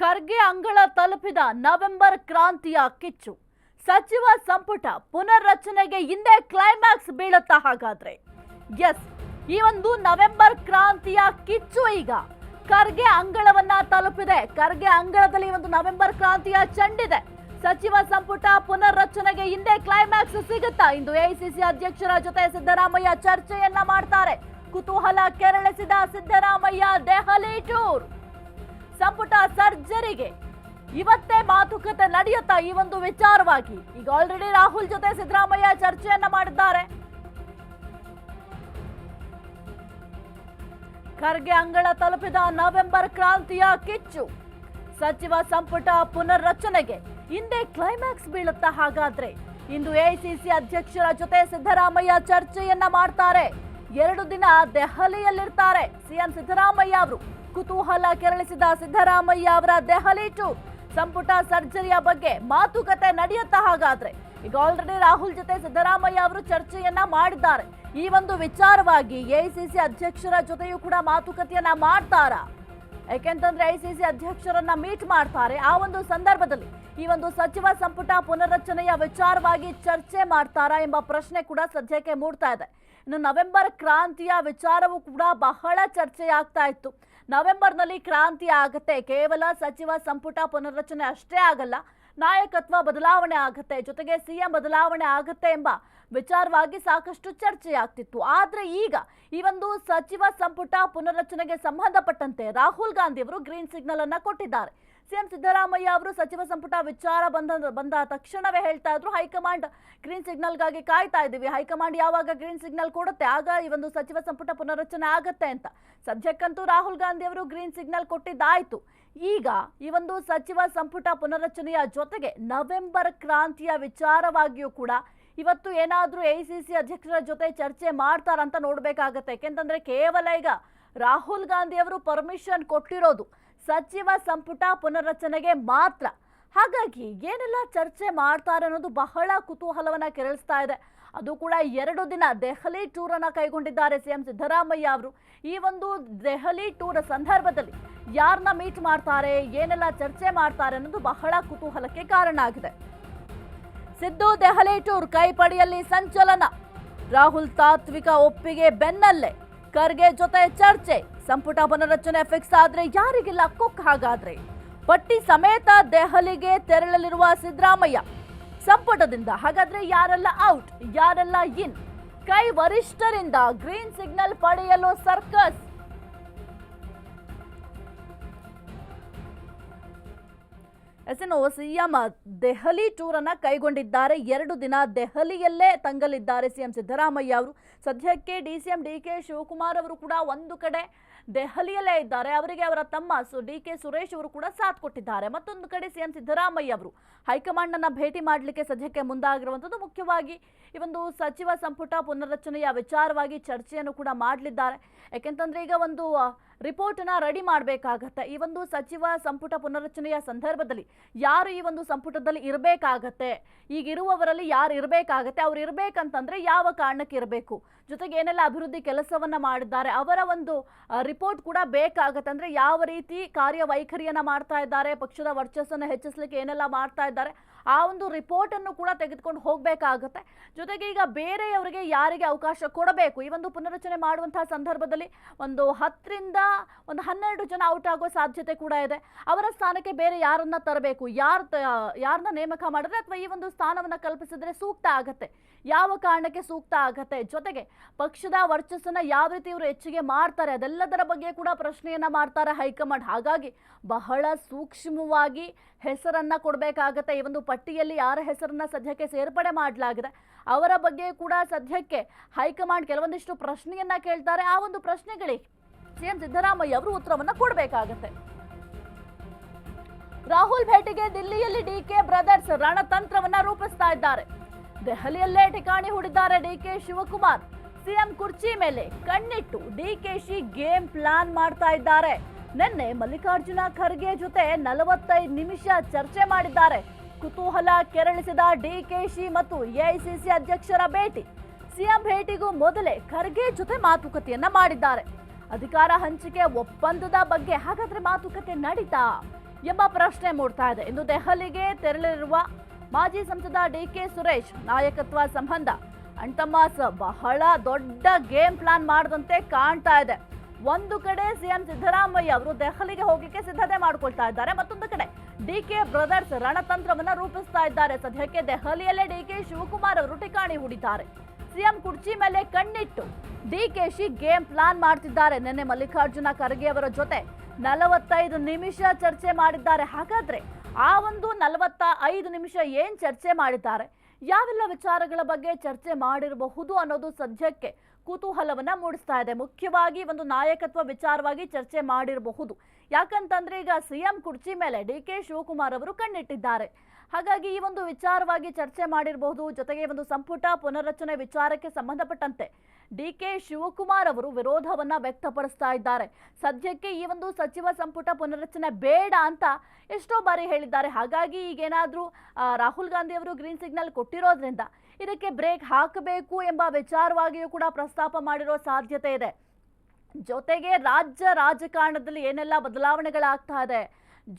ಖರ್ಗೆ ಅಂಗಳ ತಲುಪಿದ ನವೆಂಬರ್ ಕ್ರಾಂತಿಯ ಕಿಚ್ಚು. ಸಚಿವ ಸಂಪುಟ ಪುನರ್ರಚನೆಗೆ ಹಿಂದೆ ಕ್ಲೈಮ್ಯಾಕ್ಸ್ ಬೀಳುತ್ತಾ ಹಾಗಾದ್ರೆ. ಎಸ್ ಈ ಒಂದು ನವೆಂಬರ್ ಕ್ರಾಂತಿಯ ಕಿಚ್ಚು ಈಗ. ಖರ್ಗೆ ಅಂಗಳವನ್ನ ತಲುಪಿದೆ. ಖರ್ಗೆ ಅಂಗಳದಲ್ಲಿ ಒಂದು ನವೆಂಬರ್ ಕ್ರಾಂತಿಯ ಚೆಂಡಿದೆ. ಸಚಿವ ಸಂಪುಟ ಪುನರ್ರಚನೆಗೆ ಹಿಂದೆ ಕ್ಲೈಮ್ಯಾಕ್ಸ್ ಸಿಗುತ್ತಾ? ಇಂದು ಎಐಸಿಸಿ ಅಧ್ಯಕ್ಷರ ಜೊತೆ ಸಿದ್ದರಾಮಯ್ಯ ಚರ್ಚೆಯನ್ನ ಮಾಡ್ತಾರೆ. ಕುತೂಹಲ ಕೆರಳಿಸಿದ ಸಿದ್ದರಾಮಯ್ಯ ದೆಹಲಿ ಟೂರ್ ಸಂಪುಟ ಸರ್ಜರಿಗೆ. ಇವತ್ತೇ ಮಾತುಕತೆ ನಡೆಯುತ್ತಾ ಈ ಒಂದು ವಿಚಾರವಾಗಿ. ಈಗ ಆಲ್ರೆಡಿ ರಾಹುಲ್ ಜೊತೆ ಸಿದ್ದರಾಮಯ್ಯ ಚರ್ಚೆಯನ್ನ ಮಾಡಿದ್ದಾರೆ. ಖರ್ಗೆ ಅಂಗಳ ತಲುಪಿದ ನವೆಂಬರ್ ಕ್ರಾಂತಿಯ ಕಿಚ್ಚು. ಸಚಿವ ಸಂಪುಟ ಪುನರ್ರಚನೆಗೆ ಹಿಂದೆ ಕ್ಲೈಮ್ಯಾಕ್ಸ್ ಬೀಳುತ್ತಾ ಹಾಗಾದ್ರೆ. ಇಂದು ಎಐಸಿಸಿ ಅಧ್ಯಕ್ಷರ ಜೊತೆ ಸಿದ್ದರಾಮಯ್ಯ ಚರ್ಚೆಯನ್ನ ಮಾಡ್ತಾರೆ. ಎರಡು ದಿನ ದೆಹಲಿಯಲ್ಲಿರ್ತಾರೆ. ಸಿಎಂ ಸಿದ್ದರಾಮಯ್ಯ ಅವರು. ಕುತೂಹಲ ಕೆರಳಿಸಿದ ಸಿದ್ದರಾಮಯ್ಯ ಅವರ ದೆಹಲಿ ಟೂರ್ ಸಂಪುಟ ಸರ್ಜರಿಯ ಬಗ್ಗೆ ಮಾತುಕತೆ ನಡೆಯುತ್ತಾ ಹಾಗಾದ್ರೆ. ಈಗ ಆಲ್ರೆಡಿ ರಾಹುಲ್ ಜೊತೆ ಸಿದ್ದರಾಮಯ್ಯ ಅವರು ಚರ್ಚೆಯನ್ನ ಮಾಡಿದ್ದಾರೆ. ಈ ಒಂದು ವಿಚಾರವಾಗಿ ಎಐಸಿಸಿ ಅಧ್ಯಕ್ಷರ ಜೊತೆಯೂ ಕೂಡ ಮಾತುಕತೆಯನ್ನ ಮಾಡ್ತಾರಾ? ಯಾಕೆಂತಂದ್ರೆ ಐಸಿಸಿ ಅಧ್ಯಕ್ಷರನ್ನ ಮೀಟ್ ಮಾಡ್ತಾರೆ. ಆ ಒಂದು ಸಂದರ್ಭದಲ್ಲಿ ಈ ಒಂದು ಸಚಿವ ಸಂಪುಟ ಪುನರ್ರಚನೆಯ ವಿಚಾರವಾಗಿ ಚರ್ಚೆ ಮಾಡ್ತಾರಾ ಎಂಬ ಪ್ರಶ್ನೆ ಕೂಡ ಸದ್ಯಕ್ಕೆ ಮೂಡ್ತಾ ಇದೆ. ಇನ್ನು ನವೆಂಬರ್ ಕ್ರಾಂತಿಯ ವಿಚಾರವೂ ಕೂಡ ಬಹಳ ಚರ್ಚೆ ಆಗ್ತಾ ಇತ್ತು. ನವೆಂಬರ್ನಲ್ಲಿ ಕ್ರಾಂತಿ ಆಗತ್ತೆ. ಕೇವಲ ಸಚಿವ ಸಂಪುಟ ಪುನರ್ರಚನೆ ಅಷ್ಟೇ ಆಗಲ್ಲ, ನಾಯಕತ್ವ ಬದಲಾವಣೆ ಆಗತ್ತೆ. ಜೊತೆಗೆ ಸಿಎಂ ಬದಲಾವಣೆ ಆಗತ್ತೆ ಎಂಬ ವಿಚಾರವಾಗಿ ಸಾಕಷ್ಟು ಚರ್ಚೆ ಆಗ್ತಿತ್ತು ಆದ್ರೆ ಈಗ ಈ ಒಂದು ಸಚಿವ ಸಂಪುಟ ಪುನರ್ರಚನೆಗೆ ಸಂಬಂಧಪಟ್ಟಂತೆ ರಾಹುಲ್ ಗಾಂಧಿ ಅವರು ಗ್ರೀನ್ ಸಿಗ್ನಲ್ ಅನ್ನ ಕೊಟ್ಟಿದ್ದಾರೆ. ಸಿಎಂ ಸಿದ್ದರಾಮಯ್ಯ ಅವರು ಸಚಿವ ಸಂಪುಟ ವಿಚಾರ ಬಂದ ಬಂದ ತಕ್ಷಣವೇ ಹೇಳ್ತಾ ಇದ್ರು. ಹೈಕಮಾಂಡ್ ಗ್ರೀನ್ ಸಿಗ್ನಲ್ಗಾಗಿ ಕಾಯ್ತಾ ಇದ್ದೀವಿ. ಹೈಕಮಾಂಡ್ ಯಾವಾಗ ಗ್ರೀನ್ ಸಿಗ್ನಲ್ ಕೊಡುತ್ತೆ? ಆಗ ಈ ಒಂದು ಸಚಿವ ಸಂಪುಟ ಪುನರ್ರಚನೆ ಆಗತ್ತೆ ಅಂತ. ಸದ್ಯಕ್ಕಂತೂ ರಾಹುಲ್ ಗಾಂಧಿ ಅವರು ಗ್ರೀನ್ ಸಿಗ್ನಲ್ ಕೊಟ್ಟಿದ್ದಾಯಿತು. ಈಗ ಈ ಒಂದು ಸಚಿವ ಸಂಪುಟ ಪುನರ್ರಚನೆಯ ಜೊತೆಗೆ ನವೆಂಬರ್ ಕ್ರಾಂತಿಯ ವಿಚಾರವಾಗಿಯೂ ಕೂಡ ಇವತ್ತು ಏನಾದ್ರೂ ಸಿ ಅಧ್ಯಕ್ಷರ ಜೊತೆ ಚರ್ಚೆ ಮಾಡ್ತಾರಂತ ನೋಡಬೇಕಾಗತ್ತೆ. ಯಾಕೆಂತಂದ್ರೆ ಕೇವಲ ಈಗ ರಾಹುಲ್ ಗಾಂಧಿ ಅವರು ಪರ್ಮಿಷನ್ ಕೊಟ್ಟಿರೋದು. ಸಚಿವ ಸಂಪುಟ ಪುನರ್ರಚನೆಗೆ ಮಾತ್ರ. ಹಾಗಾಗಿ ಏನೆಲ್ಲ ಚರ್ಚೆ ಮಾಡ್ತಾರೆ ಅನ್ನೋದು ಬಹಳ ಕುತೂಹಲವನ್ನ ಕೆರಳಿಸ್ತಾ ಇದೆ. ಅದು ಕೂಡ ಎರಡು ದಿನ ದೆಹಲಿ ಟೂರ್ ಅನ್ನ ಕೈಗೊಂಡಿದ್ದಾರೆ ಸಿಎಂ ಸಿದ್ದರಾಮಯ್ಯ ಅವರು. ಈ ಒಂದು ದೆಹಲಿ ಟೂರ್ ಸಂದರ್ಭದಲ್ಲಿ ಯಾರನ್ನ ಮೀಟ್ ಮಾಡ್ತಾರೆ, ಏನೆಲ್ಲ ಚರ್ಚೆ ಮಾಡ್ತಾರೆ ಅನ್ನೋದು ಬಹಳ ಕುತೂಹಲಕ್ಕೆ ಕಾರಣ ಆಗಿದೆ. ಸಿದ್ದು ದೆಹಲಿ ಟೂರ್ ಕೈಪಡಿಯಲ್ಲಿ ಸಂಚಲನ. ರಾಹುಲ್ ತಾತ್ವಿಕ ಒಪ್ಪಿಗೆ ಬೆನ್ನಲ್ಲೇ ಖರ್ಗೆ ಜೊತೆ ಚರ್ಚೆ. ಸಂಪುಟ ಪುನರಚನೆ ಫಿಕ್ಸ್ ಆದ್ರೆ ಯಾರಿಗಿಲ್ಲ ಕುಕ್ ಹಾಗಾದ್ರೆ. ಪಟ್ಟಿ ಸಮೇತ ದೆಹಲಿಗೆ ತೆರಳಲಿರುವ ಸಿದ್ದರಾಮಯ್ಯ. ಸಂಪುಟದಿಂದ ಹಾಗಾದ್ರೆ ಯಾರೆಲ್ಲ ಔಟ್, ಯಾರೆಲ್ಲ ಇನ್? ಕೈ ವರಿಷ್ಠರಿಂದ ಗ್ರೀನ್ ಸಿಗ್ನಲ್ ಪಡೆಯಲು circus. S N CM Delhi ಟೂರನ್ನು ಕೈಗೊಂಡಿದ್ದಾರೆ. ಎರಡು ದಿನ ದೆಹಲಿಯಲ್ಲೇ ತಂಗಲಿದ್ದಾರೆ ಸಿಎಂ ಸಿದ್ದರಾಮಯ್ಯ ಅವರು. ಸದ್ಯಕ್ಕೆ D C M D K Shivakumar ಅವರು ಕೂಡ ಒಂದು ಕಡೆ ದೆಹಲಿಯಲ್ಲೇ ಇದ್ದಾರೆ. ಅವರಿಗೆ ಅವರ ತಮ್ಮ ಸು ಡಿ ಕೆ ಸುರೇಶ್ ಅವರು ಕೂಡ ಸಾಥ್ ಕೊಟ್ಟಿದ್ದಾರೆ. ಮತ್ತೊಂದು ಕಡೆ ಸಿಎಂ ಸಿದ್ದರಾಮಯ್ಯ ಅವರು ಹೈಕಮಾಂಡ್ ಅನ್ನ ಭೇಟಿ ಮಾಡಲಿಕ್ಕೆ ಸದ್ಯಕ್ಕೆ ಮುಂದಾಗಿರುವಂಥದ್ದು ಮುಖ್ಯವಾಗಿ ಈ ಒಂದು ಸಚಿವ ಸಂಪುಟ ಪುನರ್ರಚನೆಯ ವಿಚಾರವಾಗಿ ಚರ್ಚೆಯನ್ನು ಕೂಡ ಮಾಡಲಿದ್ದಾರೆ. ಯಾಕೆಂತಂದ್ರೆ ಈಗ ಒಂದು ರಿಪೋರ್ಟ್ನ ರೆಡಿ ಮಾಡಬೇಕಾಗತ್ತೆ. ಈ ಒಂದು ಸಚಿವ ಸಂಪುಟ ಪುನರ್ರಚನೆಯ ಸಂದರ್ಭದಲ್ಲಿ ಯಾರು ಈ ಒಂದು ಸಂಪುಟದಲ್ಲಿ ಇರಬೇಕಾಗತ್ತೆ? ಈಗ ಇರುವವರಲ್ಲಿ ಯಾರು ಇರಬೇಕಾಗತ್ತೆ? ಅವ್ರು ಇರಬೇಕಂತಂದ್ರೆ ಯಾವ ಕಾರಣಕ್ಕೆ ಇರಬೇಕು? ಜೊತೆಗೆ ಏನೆಲ್ಲ ಅಭಿವೃದ್ಧಿ ಕೆಲಸವನ್ನ ಮಾಡಿದ್ದಾರೆ? ಅವರ ಒಂದು ರಿಪೋರ್ಟ್ ಕೂಡ ಬೇಕಾಗತ್ತೆ. ಅಂದ್ರೆ ಯಾವ ರೀತಿ ಕಾರ್ಯವೈಖರಿಯನ್ನ ಮಾಡ್ತಾ ಇದ್ದಾರೆ? ಪಕ್ಷದ ವರ್ಚಸ್ಸನ್ನು ಹೆಚ್ಚಿಸಲಿಕ್ಕೆ ಏನೆಲ್ಲ ಮಾಡ್ತಾ ಇದ್ದಾರೆ? ಆ ಒಂದು ರಿಪೋರ್ಟ್ ಅನ್ನು ಕೂಡ ತೆಗೆದುಕೊಂಡು ಹೋಗಬೇಕಾಗುತ್ತೆ. ಜೊತೆಗೆ ಈಗ ಬೇರೆಯವರಿಗೆ ಯಾರಿಗೆ ಅವಕಾಶ ಕೊಡಬೇಕು? ಈ ಒಂದು ಪುನರಚನೆ ಮಾಡುವಂತಹ ಸಂದರ್ಭದಲ್ಲಿ ಒಂದು ಹತ್ತರಿಂದ ಒಂದು ಹನ್ನೆರಡು ಜನ ಔಟ್ ಆಗೋ ಸಾಧ್ಯತೆ ಕೂಡ ಇದೆ. ಅವರ ಸ್ಥಾನಕ್ಕೆ ಬೇರೆ ಯಾರನ್ನ ತರಬೇಕು? ಯಾರು ಯಾರನ್ನ ನೇಮಕ ಮಾಡಿದ್ರೆ ಅಥವಾ ಈ ಒಂದು ಸ್ಥಾನವನ್ನ ಕಲ್ಪಿಸಿದ್ರೆ ಸೂಕ್ತ ಆಗತ್ತೆ? ಯಾವ ಕಾರಣಕ್ಕೆ ಸೂಕ್ತ ಆಗತ್ತೆ? ಜೊತೆಗೆ ಪಕ್ಷದ ವರ್ಚಸ್ಸನ್ನ ಯಾವ ರೀತಿ ಇವರು ಹೆಚ್ಚಿಗೆ ಮಾಡ್ತಾರೆ? ಅದೆಲ್ಲದರ ಬಗ್ಗೆ ಕೂಡ ಪ್ರಶ್ನೆಯನ್ನ ಮಾಡ್ತಾರೆ ಹೈಕಮಾಂಡ್. ಹಾಗಾಗಿ ಬಹಳ ಸೂಕ್ಷ್ಮವಾಗಿ ಹೆಸರನ್ನ ಕೊಡಬೇಕಾಗತ್ತೆ ಈ ಒಂದು ಪಟ್ಟಿಯಲ್ಲಿ ಯಾರ ಹೆಸರನ್ನ ಸದ್ಯಕ್ಕೆ ಸೇರ್ಪಡೆ ಮಾಡಲಾಗಿದೆ? ಅವರ ಬಗ್ಗೆ ಕೂಡ ಸದ್ಯಕ್ಕೆ ಹೈಕಮಾಂಡ್ ಕೆಲವೊಂದಿಷ್ಟು ಪ್ರಶ್ನೆಯನ್ನ ಕೇಳ್ತಾರೆ. ಆ ಒಂದು ಪ್ರಶ್ನೆಗಳಿಗೆ ಸಿಎಂ ಸಿದ್ದರಾಮಯ್ಯ ಅವರು ಉತ್ತರವನ್ನ ಕೊಡಬೇಕಾಗತ್ತೆ. ರಾಹುಲ್ ಭೇಟಿಗೆ ದಿಲ್ಲಿಯಲ್ಲಿ ಡಿಕೆ ಬ್ರದರ್ಸ್ ರಣತಂತ್ರವನ್ನ ರೂಪಿಸ್ತಾ ಇದ್ದಾರೆ. ದೆಹಲಿಯಲ್ಲೇ ಠಿಕಾಣಿ ಹೂಡಿದ್ದಾರೆ ಡಿಕೆ ಶಿವಕುಮಾರ್. ಸಿಎಂ ಕುರ್ಚಿ ಮೇಲೆ ಕಣ್ಣಿಟ್ಟು D K she game plan ಮಾಡ್ತಾ ಇದ್ದಾರೆ. ನಿನ್ನೆ ಮಲ್ಲಿಕಾರ್ಜುನ ಖರ್ಗೆ ಜೊತೆ ನಲವತ್ತೈದು ನಿಮಿಷ ಚರ್ಚೆ ಮಾಡಿದ್ದಾರೆ. ಕುತೂಹಲ ಕೆರಳಿಸಿದ ಡಿಕೆಶಿ ಮತ್ತು ಎಐಸಿಸಿ ಅಧ್ಯಕ್ಷರ ಭೇಟಿ. ಸಿಎಂ ಭೇಟಿಗೂ ಮೊದಲೇ ಖರ್ಗೆ ಜೊತೆ ಮಾತುಕತೆಯನ್ನ ಮಾಡಿದ್ದಾರೆ. ಅಧಿಕಾರ ಹಂಚಿಕೆ ಒಪ್ಪಂದದ ಬಗ್ಗೆ ಹಾಗಾದ್ರೆ ಮಾತುಕತೆ ನಡೀತಾ? ಎಂಬ ಪ್ರಶ್ನೆ ಮೂಡ್ತಾ ಇದೆ. ಇಂದು ದೆಹಲಿಗೆ ತೆರಳಿರುವ ಮಾಜಿ ಸಂಸದ ಡಿ ಕೆ ಸುರೇಶ್ ನಾಯಕತ್ವ ಸಂಬಂಧ. ಅಣ್ತಮ್ಮಾಸ್ ಬಹಳ ದೊಡ್ಡ ಗೇಮ್ ಪ್ಲಾನ್ ಮಾಡದಂತೆ ಕಾಣ್ತಾ ಇದೆ. ಒಂದು ಕಡೆ ಸಿಎಂ ಸಿದ್ದರಾಮಯ್ಯ ಅವರು ದೆಹಲಿಗೆ ಹೋಗಲಿಕ್ಕೆ ಸಿದ್ಧತೆ ಮಾಡ್ಕೊಳ್ತಾ ಇದ್ದಾರೆ. ಮತ್ತೊಂದು ಕಡೆ ಡಿ ಕೆ ಬ್ರದರ್ಸ್ ರಣತಂತ್ರವನ್ನು ರೂಪಿಸ್ತಾ ಇದ್ದಾರೆ. ಸದ್ಯಕ್ಕೆ ದೆಹಲಿಯಲ್ಲೇ ಡಿಕೆ ಶಿವಕುಮಾರ್ ಅವರು ಠಿಕಾಣಿ ಹೂಡಿದ್ದಾರೆ. ಸಿಎಂ ಕುರ್ಚಿ ಮೇಲೆ ಕಣ್ಣಿಟ್ಟು ಡಿಕೆಶಿ ಗೇಮ್ ಪ್ಲಾನ್ ಮಾಡ್ತಿದ್ದಾರೆ. ನಿನ್ನೆ ಮಲ್ಲಿಕಾರ್ಜುನ ಖರ್ಗೆ ಅವರ ಜೊತೆ ನಲವತ್ತೈದು ನಿಮಿಷ ಚರ್ಚೆ ಮಾಡಿದ್ದಾರೆ. ಹಾಗಾದ್ರೆ ಆ ಒಂದು ನಲವತ್ತ ಐದು ನಿಮಿಷ ಏನ್ ಚರ್ಚೆ ಮಾಡಿದ್ದಾರೆ? ಯಾವೆಲ್ಲ ವಿಚಾರಗಳ ಬಗ್ಗೆ ಚರ್ಚೆ ಮಾಡಿರಬಹುದು ಅನ್ನೋದು ಸದ್ಯಕ್ಕೆ ಕುತೂಹಲವನ್ನ ಮೂಡಿಸ್ತಾ ಇದೆ. ಮುಖ್ಯವಾಗಿ ಒಂದು ನಾಯಕತ್ವ ವಿಚಾರವಾಗಿ ಚರ್ಚೆ ಮಾಡಿರಬಹುದು. ಯಾಕಂತಂದ್ರೆ ಈಗ ಸಿಎಂ ಕುರ್ಚಿ ಮೇಲೆ ಡಿ ಕೆ ಶಿವಕುಮಾರ್ ಅವರು ಕಣ್ಣಿಟ್ಟಿದ್ದಾರೆ. ಹಾಗಾಗಿ ಈ ಒಂದು ವಿಚಾರವಾಗಿ ಚರ್ಚೆ ಮಾಡಿರಬಹುದು. ಜೊತೆಗೆ ಒಂದು ಸಂಪುಟ ಪುನರ್ರಚನೆ ವಿಚಾರಕ್ಕೆ ಸಂಬಂಧಪಟ್ಟಂತೆ ಡಿ ಕೆ ಶಿವಕುಮಾರ್ ಅವರು ವಿರೋಧವನ್ನ ವ್ಯಕ್ತಪಡಿಸ್ತಾ ಇದ್ದಾರೆ. ಸದ್ಯಕ್ಕೆ ಈ ಒಂದು ಸಚಿವ ಸಂಪುಟ ಪುನರ್ರಚನೆ ಬೇಡ ಅಂತ ಎಷ್ಟೋ ಬಾರಿ ಹೇಳಿದ್ದಾರೆ. ಹಾಗಾಗಿ ಈಗೇನಾದರೂ ರಾಹುಲ್ ಗಾಂಧಿ ಅವರು ಗ್ರೀನ್ ಸಿಗ್ನಲ್ ಕೊಟ್ಟಿರೋದ್ರಿಂದ ಇದಕ್ಕೆ ಬ್ರೇಕ್ ಹಾಕಬೇಕು ಎಂಬ ವಿಚಾರವಾಗಿಯೂ ಕೂಡ ಪ್ರಸ್ತಾಪ ಮಾಡಿರೋ ಸಾಧ್ಯತೆ ಇದೆ. ಜೊತೆಗೆ ರಾಜ್ಯ ರಾಜಕಾರಣದಲ್ಲಿ ಏನೆಲ್ಲ ಬದಲಾವಣೆಗಳಾಗ್ತಾ ಇದೆ.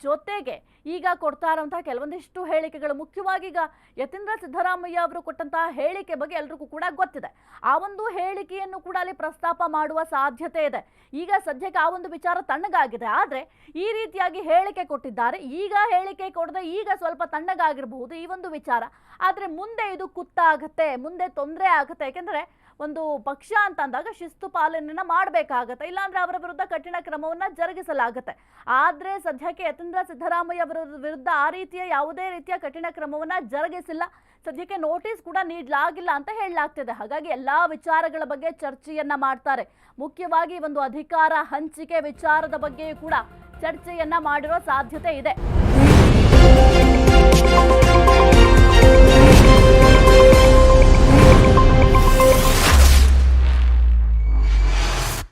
ಜೊತೆಗೆ ಈಗ ಕೊಡ್ತಾ ಇರುವಂತಹ ಕೆಲವೊಂದಿಷ್ಟು ಹೇಳಿಕೆಗಳು, ಮುಖ್ಯವಾಗಿ ಈಗ ಯತೀಂದ್ರ ಸಿದ್ದರಾಮಯ್ಯ ಅವರು ಕೊಟ್ಟಂತಹ ಹೇಳಿಕೆ ಬಗ್ಗೆ ಎಲ್ರಿಗೂ ಕೂಡ ಗೊತ್ತಿದೆ. ಆ ಒಂದು ಹೇಳಿಕೆಯನ್ನು ಕೂಡ ಅಲ್ಲಿ ಪ್ರಸ್ತಾಪ ಮಾಡುವ ಸಾಧ್ಯತೆ ಇದೆ. ಈಗ ಸದ್ಯಕ್ಕೆ ಆ ಒಂದು ವಿಚಾರ ತಣ್ಣಗಾಗಿದೆ. ಆದರೆ ಈ ರೀತಿಯಾಗಿ ಹೇಳಿಕೆ ಕೊಟ್ಟಿದ್ದಾರೆ. ಈಗ ಹೇಳಿಕೆ ಕೊಡದೆ ಈಗ ಸ್ವಲ್ಪ ತಣ್ಣಗಾಗಿರಬಹುದು ಈ ಒಂದು ವಿಚಾರ. ಆದರೆ ಮುಂದೆ ಇದು ಕುತ್ತಾಗುತ್ತೆ, ಮುಂದೆ ತೊಂದರೆ ಆಗುತ್ತೆ. ಯಾಕೆಂದ್ರೆ ಒಂದು ಪಕ್ಷ ಅಂತ ಅಂದಾಗ ಶಿಸ್ತು ಪಾಲನೆಯನ್ನು ಮಾಡಬೇಕಾಗತ್ತೆ, ಇಲ್ಲಾಂದ್ರೆ ಅವರ ವಿರುದ್ಧ ಕಠಿಣ ಕ್ರಮವನ್ನ ಜರುಗಿಸಲಾಗುತ್ತೆ. ಆದ್ರೆ ಸದ್ಯಕ್ಕೆ ಯತೀಂದ್ರ ಸಿದ್ದರಾಮಯ್ಯ ಅವರ ವಿರುದ್ಧ ಆ ರೀತಿಯ ಯಾವುದೇ ರೀತಿಯ ಕಠಿಣ ಕ್ರಮವನ್ನ ಜರುಗಿಸಿಲ್ಲ. ಸದ್ಯಕ್ಕೆ ನೋಟಿಸ್ ಕೂಡ ನೀಡಲಾಗಿಲ್ಲ ಅಂತ ಹೇಳಲಾಗ್ತಿದೆ. ಹಾಗಾಗಿ ಎಲ್ಲಾ ವಿಚಾರಗಳ ಬಗ್ಗೆ ಚರ್ಚೆಯನ್ನ ಮಾಡ್ತಾರೆ. ಮುಖ್ಯವಾಗಿ ಒಂದು ಅಧಿಕಾರ ಹಂಚಿಕೆ ವಿಚಾರದ ಬಗ್ಗೆಯೂ ಕೂಡ ಚರ್ಚೆಯನ್ನ ಮಾಡಿರೋ ಸಾಧ್ಯತೆ ಇದೆ.